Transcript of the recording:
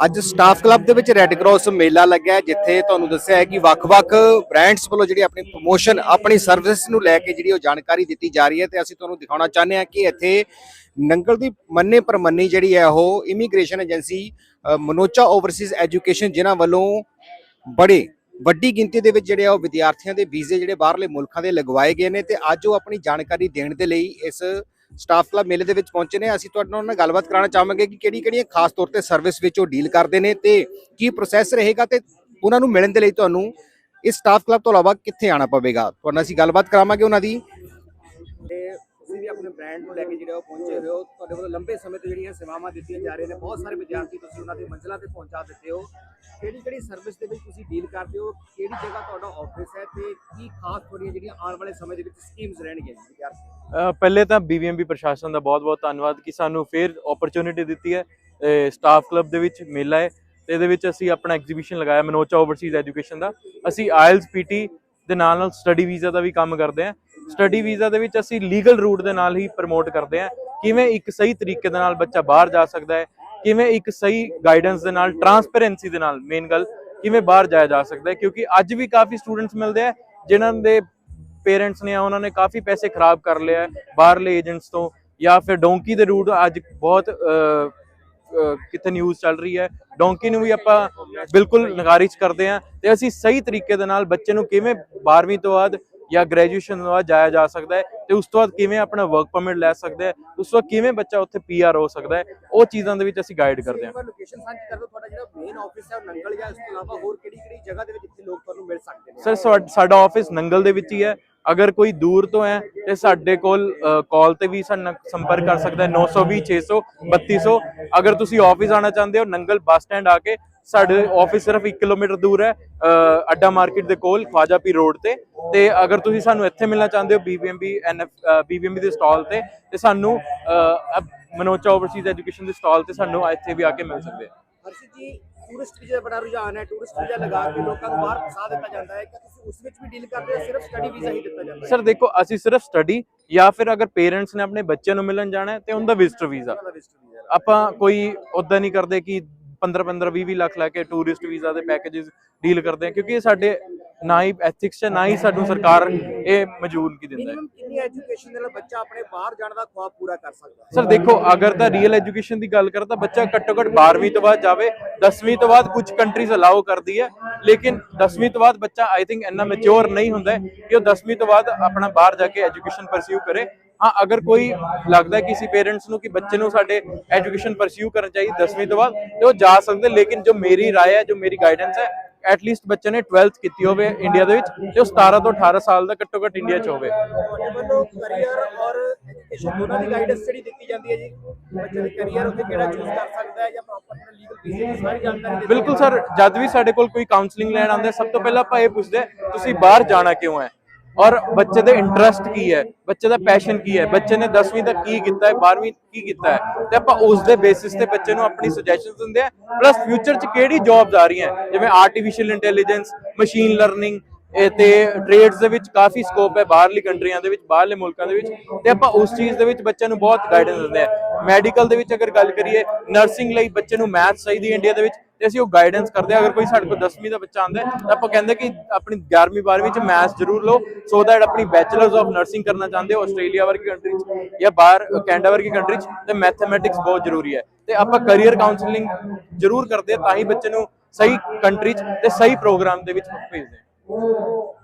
ਅੱਜ staff club ਦੇ ਵਿੱਚ ਰੈੱਡ ਕਰਾਸ ਮੇਲਾ ਲੱਗਿਆ ਹੈ, ਜਿੱਥੇ ਤੁਹਾਨੂੰ ਦੱਸਿਆ ਹੈ ਕਿ ਵੱਖ-ਵੱਖ ਬ੍ਰਾਂਡਸ ਵੱਲੋਂ ਜਿਹੜੀ ਆਪਣੀ ਪ੍ਰੋਮੋਸ਼ਨ ਆਪਣੀ ਸਰਵਿਸ ਨੂੰ ਲੈ ਕੇ ਜਿਹੜੀ ਉਹ ਜਾਣਕਾਰੀ ਦਿੱਤੀ ਜਾ ਰਹੀ ਹੈ ਤੇ ਅਸੀਂ ਤੁਹਾਨੂੰ ਦਿਖਾਉਣਾ ਚਾਹੁੰਦੇ ਹਾਂ ਕਿ ਇੱਥੇ ਨੰਗਲ ਦੀ ਮੰਨੇ ਪਰਮੰਨੀ ਜਿਹੜੀ ਹੈ ਉਹ immigration agency Manocha overseas education ਜਿਨ੍ਹਾਂ ਵੱਲੋਂ ਬੜੇ ਵੱਡੀ ਗਿਣਤੀ ਦੇ ਵਿੱਚ ਜਿਹੜੇ ਆ ਉਹ ਵਿਦਿਆਰਥੀਆਂ ਦੇ ਵੀਜ਼ੇ ਜਿਹੜੇ ਬਾਹਰਲੇ ਮੁਲਕਾਂ ਦੇ ਲਗਵਾਏ ਗਏ ਨੇ ਤੇ ਅੱਜ ਉਹ ਆਪਣੀ ਜਾਣਕਾਰੀ ਦੇਣ ਦੇ ਲਈ ਇਸ ਸਟਾਫ ਕਲੱਬ ਮੇਲੇ ਦੇ ਵਿੱਚ ਪਹੁੰਚੇ ਨੇ। ਅਸੀਂ ਤੁਹਾਡੇ ਨਾਲ ਉਹਨਾਂ ਨਾਲ ਗੱਲਬਾਤ ਕਰਾਉਣਾ ਚਾਹਾਂਗੇ ਕਿ ਕਿਹੜੀ ਕਿਹੜੀਆਂ ਖਾਸ ਤੌਰ ਤੇ ਸਰਵਿਸ ਵਿੱਚ ਉਹ ਡੀਲ ਕਰਦੇ ਨੇ ਤੇ ਕੀ ਪ੍ਰੋਸੈਸ ਰਹੇਗਾ ਤੇ ਉਹਨਾਂ ਨੂੰ ਮਿਲਣ ਦੇ ਲਈ ਤੁਹਾਨੂੰ ਇਸ ਸਟਾਫ ਕਲੱਬ ਤੋਂ ਇਲਾਵਾ ਕਿੱਥੇ ਆਣਾ ਪਵੇਗਾ। ਤੁਹਾਨੂੰ ਅਸੀਂ ਗੱਲਬਾਤ ਕਰਾਵਾਂਗੇ ਉਹਨਾਂ ਦੀ। ਤੇ ਬ੍ਰਾਂਡ ਨੂੰ ਲੈ ਕੇ ਜਿਹੜਾ ਉਹ ਪਹੁੰਚੇ ਹੋਏ ਹੋ, ਤੁਹਾਡੇ ਵੱਲੋਂ ਲੰਬੇ ਸਮੇਂ ਤੋਂ ਜਿਹੜੀਆਂ ਸੇਵਾਵਾਂ ਦਿੱਤੀਆਂ ਜਾ ਰਹੀਆਂ ਨੇ, ਬਹੁਤ ਸਾਰੇ ਵਿਦਿਆਰਥੀ ਤੁਸੀਂ ਉਹਨਾਂ ਦੀ ਮੰਜ਼ਲਾਂ ਤੇ ਪਹੁੰਚਾ ਦਿੱਤੇ ਹੋ। ਕਿਹੜੀ ਕਿਹੜੀ ਸਰਵਿਸ ਦੇ ਵਿੱਚ ਤੁਸੀਂ ਡੀਲ ਕਰਦੇ ਹੋ? ਕਿਹੜੀ ਜਗ੍ਹਾ ਤੁਹਾਡਾ ਆਫਿਸ ਹੈ ਤੇ ਕੀ ਖਾਸ ਤੁਹਾਡੀਆਂ ਜਿਹੜੀਆਂ ਆਉਣ ਵਾਲੇ ਸਮੇਂ ਦੇ ਵਿੱਚ ਸਕੀਮਸ ਰਹਿਣਗੀਆਂ ਵਿਦਿਆਰਥੀ? ਪਹਿਲੇ ਤਾਂ ਬੀਵੀਐਮਬੀ ਪ੍ਰਸ਼ਾਸਨ ਦਾ ਬਹੁਤ-ਬਹੁਤ ਧੰਨਵਾਦ ਕਿ ਸਾਨੂੰ ਫੇਰ ਓਪਰਚ्युनिटी ਦਿੱਤੀ ਹੈ। ਸਟਾਫ ਕਲੱਬ ਦੇ ਵਿੱਚ ਮੇਲਾ ਹੈ ਤੇ ਇਹਦੇ ਵਿੱਚ ਅਸੀਂ ਆਪਣਾ ਐਗਜ਼ੀਬਿਸ਼ਨ ਲਗਾਇਆ ਮਨੋਚਾ ਓਵਰਸੀਜ਼ ਐਜੂਕੇਸ਼ਨ ਦਾ। ਅਸੀਂ ਆਇਲਸ ਪੀਟੀ ਦੇ ਨਾਲ ਨਾਲ ਸਟੱਡੀ ਵੀਜ਼ਾ ਦਾ ਵੀ ਕੰਮ ਕਰਦੇ ਆ ਸਟੱਡੀ ਵੀਜ਼ਾ ਦੇ ਵਿੱਚ ਅਸੀਂ ਲੀਗਲ ਰੂਟ ਦੇ ਨਾਲ ਹੀ ਪ੍ਰਮੋਟ ਕਰਦੇ ਹਾਂ। ਕਿਵੇਂ ਇੱਕ ਸਹੀ ਤਰੀਕੇ ਦੇ ਨਾਲ ਬੱਚਾ ਬਾਹਰ ਜਾ ਸਕਦਾ ਹੈ ਕਿਵੇਂ ਇੱਕ ਸਹੀ ਗਾਈਡੈਂਸ ਦੇ ਨਾਲ ਟਰਾਂਸਪੇਰੈਂਸੀ ਦੇ ਨਾਲ ਮੇਨ ਗੱਲ ਕਿਵੇਂ ਬਾਹਰ ਜਾਇਆ ਜਾ ਸਕਦਾ ਹੈ। ਕਿਉਂਕਿ ਅੱਜ ਵੀ ਕਾਫੀ ਸਟੂਡੈਂਟਸ ਮਿਲਦੇ ਆ ਜਿਨ੍ਹਾਂ ਦੇ ਪੇਰੈਂਟਸ ਨੇ ਉਹਨਾਂ ਨੇ ਕਾਫੀ ਪੈਸੇ ਖਰਾਬ ਕਰ ਲਿਆ ਬਾਹਰਲੇ ਏਜੰਟਸ ਤੋਂ ਜਾਂ ਫਿਰ ਡੋਂਕੀ ਦੇ ਰੂਟ ਅੱਜ ਬਹੁਤ ਅਹ, ਕਿਤੇ ਨਿਊਜ਼ ਚੱਲ ਰਹੀ ਹੈ। ਡੋਂਕੀ ਨੂੰ ਵੀ ਆਪਾਂ ਬਿਲਕੁਲ ਨਗਾਰਿਸ਼ ਕਰਦੇ ਹਾਂ ਤੇ ਅਸੀਂ ਸਹੀ ਤਰੀਕੇ ਦੇ ਨਾਲ ਬੱਚੇ ਨੂੰ ਕਿਵੇਂ 12ਵੀਂ ਤੋਂ ਬਾਅਦ ਜਾਂ ਗ੍ਰੈਜੂਏਸ਼ਨ ਤੋਂ ਬਾਅਦ ਜਾਇਆ ਜਾ ਸਕਦਾ ਹੈ ਤੇ ਉਸ ਤੋਂ ਬਾਅਦ ਕਿਵੇਂ ਆਪਣਾ ਵਰਕ ਪਰਮਿਟ ਲੈ ਸਕਦਾ ਹੈ ਉਸ ਤੋਂ ਕਿਵੇਂ ਬੱਚਾ ਉੱਥੇ ਪੀਆਰ ਹੋ ਸਕਦਾ ਹੈ ਉਹ ਚੀਜ਼ਾਂ ਦੇ ਵਿੱਚ ਅਸੀਂ ਗਾਈਡ ਕਰਦੇ ਹਾਂ। ਲੋਕੇਸ਼ਨ ਸਾਂਝੀ ਕਰ ਦਿਓ ਤੁਹਾਡਾ ਜਿਹੜਾ ਮੇਨ ਆਫਿਸ ਹੈ ਉਹ ਨੰਗਲ ਜਾਂ ਇਸ ਤੋਂ ਇਲਾਵਾ ਹੋਰ ਕਿਹੜੀ ਕਿਹੜੀ ਜਗ੍ਹਾ ਦੇ ਵਿੱਚ ਜਿੱਥੇ ਲੋਕ ਤੁਹਾਨੂੰ ਮਿਲ ਸਕਦੇ ਨੇ? ਸਰ ਸਾਡਾ ਆਫਿਸ ਨੰਗਲ ਦੇ ਵਿੱਚ ਹੀ ਹੈ। ਅਗਰ ਕੋਈ ਦੂਰ ਤੋਂ ਹੈ ਤੇ ਸਾਡੇ ਕੋਲ ਕਾਲ ਤੇ ਵੀ ਸਾਡੇ ਸੰਪਰਕ ਕਰ ਸਕਦਾ ਹੈ। 920 600 3200 ਅਗਰ ਤੁਸੀਂ ਆਫਿਸ ਆਣਾ ਚਾਹੁੰਦੇ ਹੋ ਨੰਗਲ ਬੱਸ ਸਟੈਂਡ ਆ ਕੇ ਸਾਡੇ ਆਫਿਸ ਸਿਰਫ 1 ਕਿਲੋਮੀਟਰ ਦੂਰ ਹੈ ਅੱਡਾ ਮਾਰਕੀਟ ਦੇ ਕੋਲ ਖਵਾਜਾ ਪੀ ਰੋਡ ਤੇ। ਤੇ ਅਗਰ ਤੁਸੀਂ ਸਾਨੂੰ ਇੱਥੇ ਮਿਲਣਾ ਚਾਹੁੰਦੇ ਹੋ ਬੀਬੀਐਮਬੀ ਐਨਐਫ ਬੀਬੀਐਮਬੀ ਦੇ ਸਟਾਲ ਤੇ ਤੇ ਸਾਨੂੰ ਮਨੋਚਾ ਓਵਰਸੀਜ਼ ਐਜੂਕੇਸ਼ਨ ਦੇ ਸਟਾਲ ਤੇ ਸਾਨੂੰ ਇੱਥੇ ਵੀ ਆ ਕੇ ਮਿਲ ਸਕਦੇ ਆ। ਹਰਸ਼ਿਤ ਜੀ ਟੂਰਿਸਟ ਵੀਜ਼ਾ ਬੜਾ ਰੁਝਾਨ ਹੈ ਟੂਰਿਸਟ ਵੀਜ਼ਾ ਲਗਾ ਕੇ ਲੋਕਾਂ ਨੂੰ ਬਾਹਰ ਫਸਾ ਦਿੱਤਾ ਜਾਂਦਾ ਹੈ ਕਿ ਤੁਸੀਂ ਉਸ ਵਿੱਚ ਵੀ ਡੀਲ ਕਰਦੇ ਹੋ ਸਿਰਫ ਸਟੱਡੀ ਵੀਜ਼ਾ ਹੀ ਦਿੱਤਾ ਜਾਂਦਾ ਹੈ? ਸਰ ਦੇਖੋ ਅਸੀਂ ਸਿਰਫ ਸਟੱਡੀ ਜਾਂ ਫਿਰ ਅਗਰ ਪੇਰੈਂਟਸ ਨੇ ਆਪਣੇ ਬੱਚੇ ਨੂੰ ਮਿਲਣ ਜਾਣਾ ਹੈ ਤੇ ਉਹਦਾ ਵਿਜ਼ਟਰ ਵੀਜ਼ਾ। ਆਪਾਂ ਕੋਈ ਉਦਾਂ ਨਹੀਂ ਕਰਦੇ ਕਿ 15 15 20 20 ਲੱਖ ਲੈ ਕੇ ਟੂਰਿਸਟ ਵੀਜ਼ਾ ਦੇ ਪੈਕੇजेस ਡੀਲ ਕਰਦੇ ਆ ਕਿਉਂਕਿ ਇਹ ਸਾਡੇ ਨਾ ਹੀ ਐਥਿਕਸ ਹੈ ਨਾ ਹੀ ਸਾਨੂੰ ਸਰਕਾਰ ਇਹ ਮੌਜੂਦਗੀ ਦਿੰਦਾ ਹੈ। ਮਿਨੀਮਮ ਕਿੰਨੀ ਐਜੂਕੇਸ਼ਨ ਦੇ ਨਾਲ ਬੱਚਾ ਆਪਣੇ ਬਾਹਰ ਜਾਣ ਦਾ ਖੁਆਬ ਪੂਰਾ ਕਰ ਸਕਦਾ ਸਰ ਦੇਖੋ ਅਗਰ ਤਾਂ ਰੀਅਲ ਐਜੂਕੇਸ਼ਨ ਦੀ ਗੱਲ ਕਰਾਂ ਤਾਂ ਬੱਚਾ ਘੱਟੋ ਘੱਟ 12ਵੀਂ ਤੋਂ ਬਾਅਦ ਜਾਵੇ 10ਵੀਂ ਤੋਂ ਬਾਅਦ ਕੁਝ ਕੰਟਰੀਜ਼ ਅਲਾਉ ਕਰਦੀ ਹੈ ਲੇਕਿਨ 10ਵੀਂ ਤੋਂ ਬਾਅਦ ਬੱਚਾ ਆਈ ਥਿੰਕ ਇੰਨਾ ਮੈਚੁਰ ਨਹੀਂ ਹੁੰਦਾ ਕਿ ਉਹ 10ਵੀਂ ਤੋਂ ਬਾਅਦ ਆਪਣਾ ਬਾਹਰ ਜਾ ਕੇ ਐਜੂਕੇਸ਼ਨ ਪਰਸਿਊ ਕਰੇ। ਹਾਂ ਅਗਰ ਕੋਈ ਲੱਗਦਾ ਹੈ ਕਿਸੇ ਪੇਰੈਂਟਸ ਨੂੰ ਕਿ ਬੱਚੇ ਨੂੰ ਸਾਡੇ ਐਜੂਕੇਸ਼ਨ ਪਰਸਿਊ ਕਰਨਾ ਚਾਹੀਦੀ 10ਵੀਂ ਤੋਂ ਬਾਅਦ ਤੇ ਉਹ ਜਾ ਸਕਦੇ ਲੇਕਿਨ ਜੋ ਮੇਰੀ رائے ਹੈ ਜੋ ਮੇਰੀ ਗਾਈਡੈਂਸ ਹੈ ਐਟਲੀਸਟ ਬੱਚੇ ਨੇ 12th ਕੀਤੀ ਹੋਵੇ ਇੰਡੀਆ ਦੇ ਵਿੱਚ ਤੇ ਉਹ 17 ਤੋਂ 18 ਸਾਲ ਦਾ ਘੱਟੋ ਘੱਟ ਇੰਡੀਆ 'ਚ ਹੋਵੇ ਤੁਹਾਡੇ ਵੱਲੋਂ ਕੈਰੀਅਰ ਔਰ ਐਜੂਕੇਸ਼ਨ ਦੋਨਾਂ ਦੀ ਗਾਈਡੈਂਸ ਜਿਹੜੀ ਦਿੱਤੀ ਜਾਂਦੀ ਹੈ ਜੀ ਬੱਚੇ ਦੇ ਕੈਰੀਅਰ ਉੱਥੇ ਕਿਹੜਾ ਚੂਜ਼ ਕਰ ਸਕਦਾ ਹੈ ਜਾਂ ਪ੍ਰੋਪਰ ਲੀਗਲ ਵੀਜ਼ੇ ਦੀ ਸਾਰੀ ਜਾਣਕਾਰੀ ਦਿੱਤੀ ਬਿਲਕੁਲ ਸਰ ਜਦ ਵੀ ਸਾਡੇ ਕੋਲ ਕੋਈ ਕਾਉਂਸਲਿੰਗ ਲੈਣ ਆਉਂਦਾ ਹੈ, ਸਭ ਤੋਂ ਪਹਿਲਾਂ ਆਪਾਂ ਇਹ ਪੁੱਛਦੇ ਹਾਂ, ਤੁਸੀਂ ਬਾਹਰ ਜਾਣਾ ਕਿਉਂ ਹੈ ਔਰ ਬੱਚੇ ਦੇ ਇੰਟਰਸਟ ਕੀ ਹੈ? ਬੱਚੇ ਦਾ ਪੈਸ਼ਨ ਕੀ ਹੈ? ਬੱਚੇ ਨੇ 10ਵੀਂ ਤੱਕ ਕੀ ਕੀਤਾ ਹੈ? 12ਵੀਂ ਕੀ ਕੀਤਾ ਹੈ? ਤੇ ਆਪਾਂ ਉਸ ਦੇ ਬੇਸਿਸ ਤੇ ਬੱਚੇ ਨੂੰ ਆਪਣੀ ਸੁਜੈਸ਼ਨਸ ਦਿੰਦੇ ਆ ਪਲੱਸ ਫਿਊਚਰ 'ਚ ਕਿਹੜੀ ਜੌਬਸ ਆ ਰਹੀਆਂ? ਜਿਵੇਂ ਆਰਟੀਫੀਸ਼ੀਅਲ ਇੰਟੈਲੀਜੈਂਸ ਮਸ਼ੀਨ ਲਰਨਿੰਗ ਤੇ ਟ੍ਰੇਡਸ ਦੇ ਵਿੱਚ ਕਾਫੀ ਸਕੋਪ ਹੈ, ਬਾਹਰਲੀ ਕੰਟਰੀਆਂ ਦੇ ਵਿੱਚ, ਬਾਹਰਲੇ ਮੁਲਕਾਂ ਦੇ ਵਿੱਚ। ਤੇ ਆਪਾਂ ਉਸ ਚੀਜ਼ ਦੇ ਵਿੱਚ ਬੱਚਿਆਂ ਨੂੰ ਬਹੁਤ ਗਾਈਡੈਂਸ ਦਿੰਦੇ ਆ ਮੈਡੀਕਲ ਦੇ ਵਿੱਚ ਅਗਰ ਗੱਲ ਕਰੀਏ ਨਰਸਿੰਗ ਲਈ ਬੱਚੇ ਨੂੰ ਮੈਥ ਚਾਹੀਦੀ ਇੰਡੀਆ ਦੇ ਵਿੱਚ, ਤੇ ਅਸੀਂ ਉਹ ਗਾਈਡੈਂਸ ਕਰਦੇ ਆ ਅਗਰ ਕੋਈ ਸਾਡੇ ਕੋਲ 10ਵੀਂ ਦਾ ਬੱਚਾ ਆਂਦਾ ਤਾਂ ਆਪਾਂ ਕਹਿੰਦੇ ਕਿ ਆਪਣੀ 11ਵੀਂ 12ਵੀਂ ਚ ਮੈਥ ਜ਼ਰੂਰ ਲਓ ਸੋ ਦੈਟ ਆਪਣੀ ਬੈਚਲਰਸ ਆਫ ਨਰਸਿੰਗ ਕਰਨਾ ਚਾਹੁੰਦੇ ਹੋ ਆਸਟ੍ਰੇਲੀਆ ਵਰਗੀ ਕੰਟਰੀ ਚ ਜਾਂ ਬਾਹਰ, ਕੈਨੇਡਾ ਵਰਗੀ ਕੰਟਰੀ ਚ, ਤੇ ਮੈਥਮੈਟਿਕਸ ਬਹੁਤ ਜ਼ਰੂਰੀ ਹੈ। ਤੇ ਆਪਾਂ ਕੈਰੀਅਰ ਕਾਉਂਸਲਿੰਗ ਜ਼ਰੂਰ ਕਰਦੇ ਆ ਤਾਂ ਹੀ ਬੱਚੇ ਨੂੰ ਸਹੀ ਕੰਟਰੀ ਚ ਤੇ ਸਹੀ ਪ੍ਰੋਗਰਾਮ ਦੇ ਵਿੱਚ ਭੇਜਦੇ ਆ Oh.